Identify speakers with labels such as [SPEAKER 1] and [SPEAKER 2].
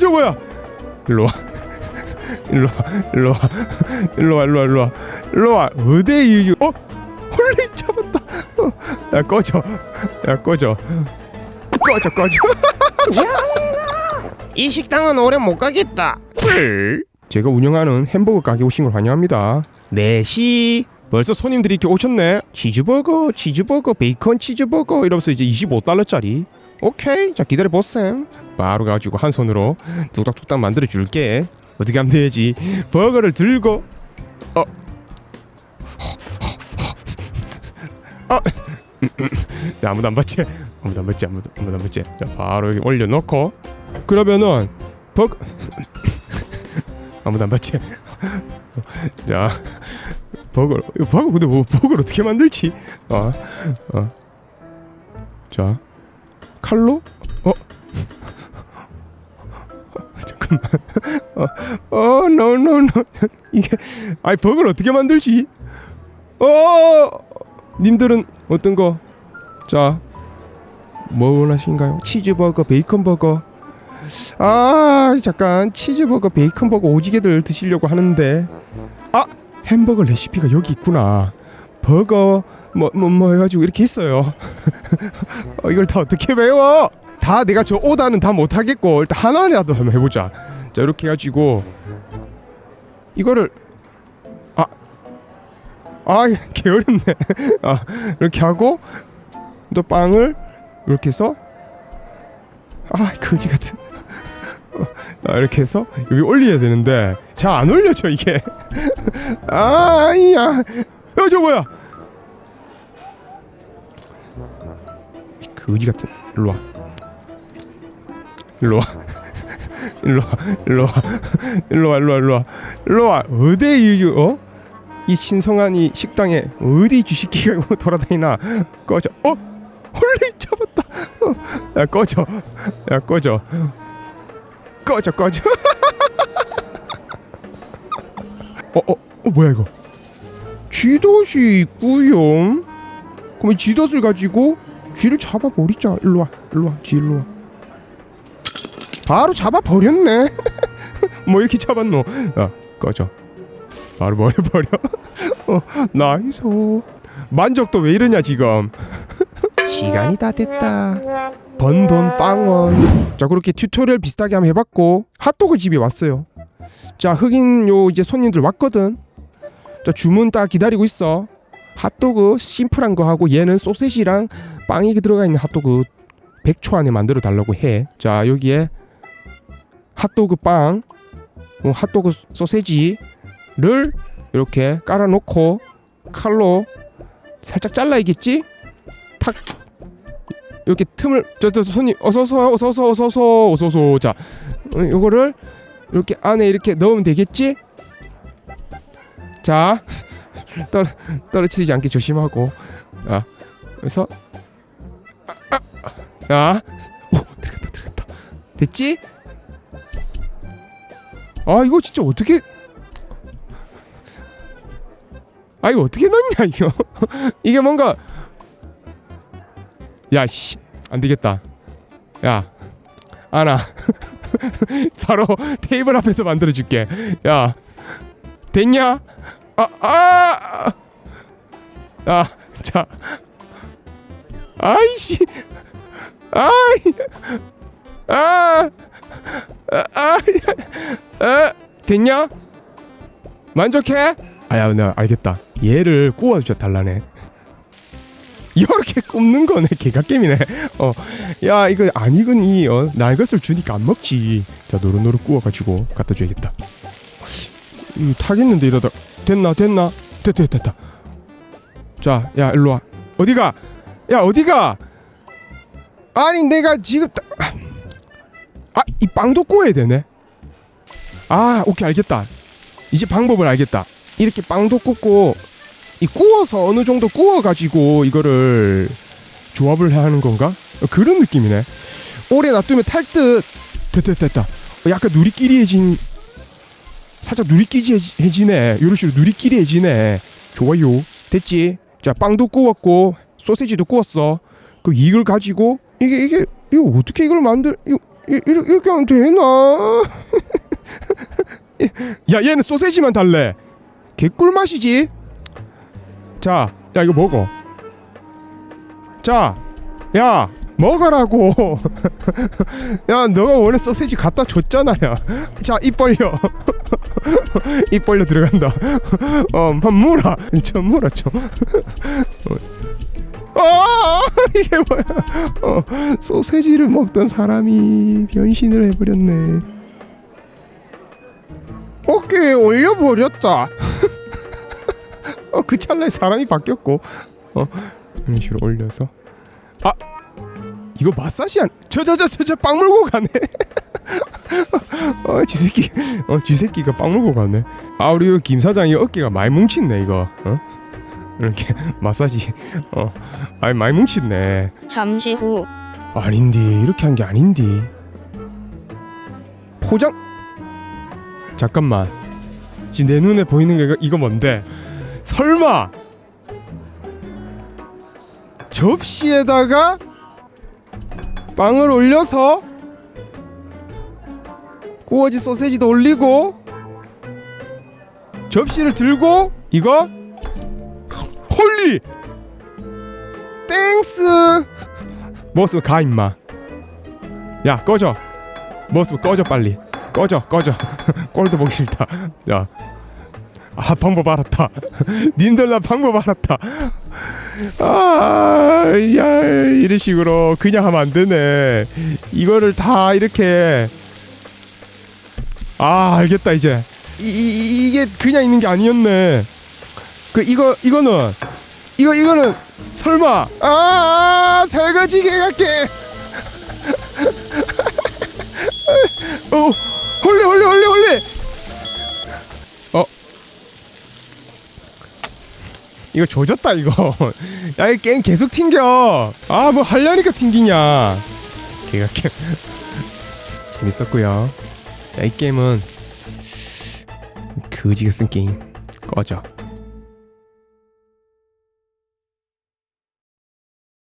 [SPEAKER 1] 저 뭐야? 일로 와. 일로 와. 일로 와. 일로 와. 일로 와. 일로 와. 일로 와. 어디 이 어? 홀리 잡았다. 어. 야 꺼져. 야 꺼져. 꺼져 꺼져.
[SPEAKER 2] 이 식당은 오래 못 가겠다.
[SPEAKER 1] 제가 운영하는 햄버거 가게 오신 걸 환영합니다. 네시 벌써 손님들이 이렇게 오셨네. 치즈버거, 치즈버거, 베이컨 치즈버거 이러면서 이제 25달러짜리. 오케이, 자 기다려 보셈. 바로 가지고 한 손으로 뚝딱뚝딱 만들어 줄게. 어떻게 하면 되지? 버거를 들고 어. 어. 자, 아무도 안 봤지? 아무도 안 봤지? 아무도 아무도 안 봤지? 자, 바로 여기 올려놓고 그러면은 버거 아무도 안 봤지? 자, 버거, 이거 버거 근데 뭐 버거를 어떻게 만들지? 어, 어, 자, 칼로? 어, 잠깐만, 어, 어, no, no, no, 이게, 아이 버거를 어떻게 만들지? 어, 님들은 어떤 거? 자, 뭐 원하신가요? 치즈버거, 베이컨버거. 아 잠깐 치즈버거 베이컨버거 오지게들 드시려고 하는데 아 햄버거 레시피가 여기 있구나 버거 뭐 뭐 뭐 해가지고 이렇게 있어요. 어, 이걸 다 어떻게 배워? 다 내가 저 오다는 다 못하겠고 일단 하나라도 한번 해보자. 자 이렇게 해가지고 이거를 아 아 게으름네. 아 이렇게 하고 또 빵을 이렇게 해서 아 거지 같은. 아, 이렇게 해서 여기 올려야 되는데 잘 안 올려져 이게. 아야. 야 저 뭐야 거지 같은 일로 와. 일로 와. 일로 와. 일로 와. 일로 와 일로 와 일로 와. 일로 와. 어디 이 어? 이 신성한 이 식당에 어디 주식기가 돌아다니나? 꺼져. 어? 홀리 잡았다. 어. 야 꺼져. 야 꺼져. 꺼져 꺼져. 어, 어, 어 뭐야 이거? 쥐덫이 있구요 그럼 이 쥐덫을 가지고 쥐를 잡아버리자. 일로와 일로와 쥐 일로와. 바로 잡아버렸네. 뭐 이렇게 잡았노? 야 꺼져. 바로 버려버려. 어, 나이스. 만족도 왜 이러냐 지금? 시간이 다 됐다. 번 돈 빵원. 자 그렇게 튜토리얼 비슷하게 한번 해봤고 핫도그 집에 왔어요. 자 흑인 요 이제 손님들 왔거든. 자 주문 딱 기다리고 있어 핫도그 심플한 거 하고 얘는 소세지랑 빵이 들어가 있는 핫도그 100초 안에 만들어 달라고 해 자 여기에 핫도그 빵 어, 핫도그 소세지를 이렇게 깔아놓고 칼로 살짝 잘라야겠지? 탁. 이렇게 틈을 저저 손님 어서서 어서서 어서서 어서서. 자 어, 요거를 이렇게 안에 이렇게 넣으면 되겠지? 자 떨, 떨어지지 않게 조심하고. 아 그래서 아, 아, 아. 오 들어갔다 들어갔다. 됐지? 아 이거 진짜 어떻게 아 이거 어떻게 넣냐 이거? 이게 뭔가 야씨 안 되겠다. 야 아나 바로 테이블 앞에서 만들어 줄게. 야 됐냐 아, 아아 아 자. 아이씨! 아이! 아, 아, 아, 아, 됐냐? 만족해? 아야, 나 알겠다. 얘를 구워줘 달라네. 이렇게 굽는 거네 개각겜이네. 어야 이거 안 익은 이 어, 날것을 주니까 안 먹지. 자 노릇노릇 구워가지고 갖다 줘야겠다. 이거 타겠는데 이러다 됐나 됐나 됐다 됐다 됐다 자야 일로 와 어디가 야 어디가 아니 내가 지금 아이 빵도 구워야 되네 아 오케이 알겠다 이제 방법을 알겠다 이렇게 빵도 굽고 이 구워서 어느 정도 구워 가지고 이거를 조합을 해야 하는 건가? 어, 그런 느낌이네. 오래 놔두면 탈 듯. 됐다 됐다. 어, 약간 누리끼리해진 살짝 누리끼리해지네. 이런 식으로 누리끼리해지네. 좋아요. 됐지? 자 빵도 구웠고 소세지도 구웠어. 그 이걸 가지고 이게 이게 이거 어떻게 이걸 만들 이거 이, 이렇게 하면 되나? 야 얘는 소세지만 달래 개꿀 맛이지 자 야 이거 먹어 자 야 먹으라고. 야 너가 원래 소세지 갖다 줬잖아 야자입 벌려. 입 벌려 들어간다. 어밥 물어. 좀 물어 좀. 아 이게 뭐야. 어 소세지를 먹던 사람이 변신을 해버렸네. 어깨에 올려버렸다. 어 그 찰나에 사람이 바뀌었고. 어 이런 식으로 올려서. 아 이거 마사지 안 저 저 저 저 저 빵 물고 가네. 어 쥐새끼 어 쥐새끼가 빵 물고 가네. 아 우리 김 사장이 어깨가 많이 뭉친네 이거. 어? 이렇게 마사지 어 아니 많이 뭉친네.
[SPEAKER 3] 잠시 후.
[SPEAKER 1] 아닌디 이렇게 한 게 아닌디. 포장? 잠깐만. 지금 내 눈에 보이는 게 이거, 이거 뭔데? 설마! 접시에다가 빵을 올려서 구워진 소세지도 올리고 접시를 들고 이거 홀리! 땡스! 먹었으면 가 임마. 야 꺼져. 먹었으면 꺼져 빨리. 꺼져 꺼져. 꼴도 보기 싫다. 야. 아 방법 알았다. 님들 나 방법 알았다 아 야 이런 식으로 그냥 하면 안 되네. 이거를 다 이렇게. 아 알겠다 이제. 이, 이, 이게 그냥 있는 게 아니었네. 그 이거 이거는. 이거 이거는 설마. 아 설거지 개 같게. 어 홀리 홀리 홀리 홀리. 어. 이거 조졌다 이거 야 이 게임 계속 튕겨. 아뭐 하려니까 튕기냐. 개같게 재밌었고요. 자 이 게임은 거지 같은 게임. 꺼져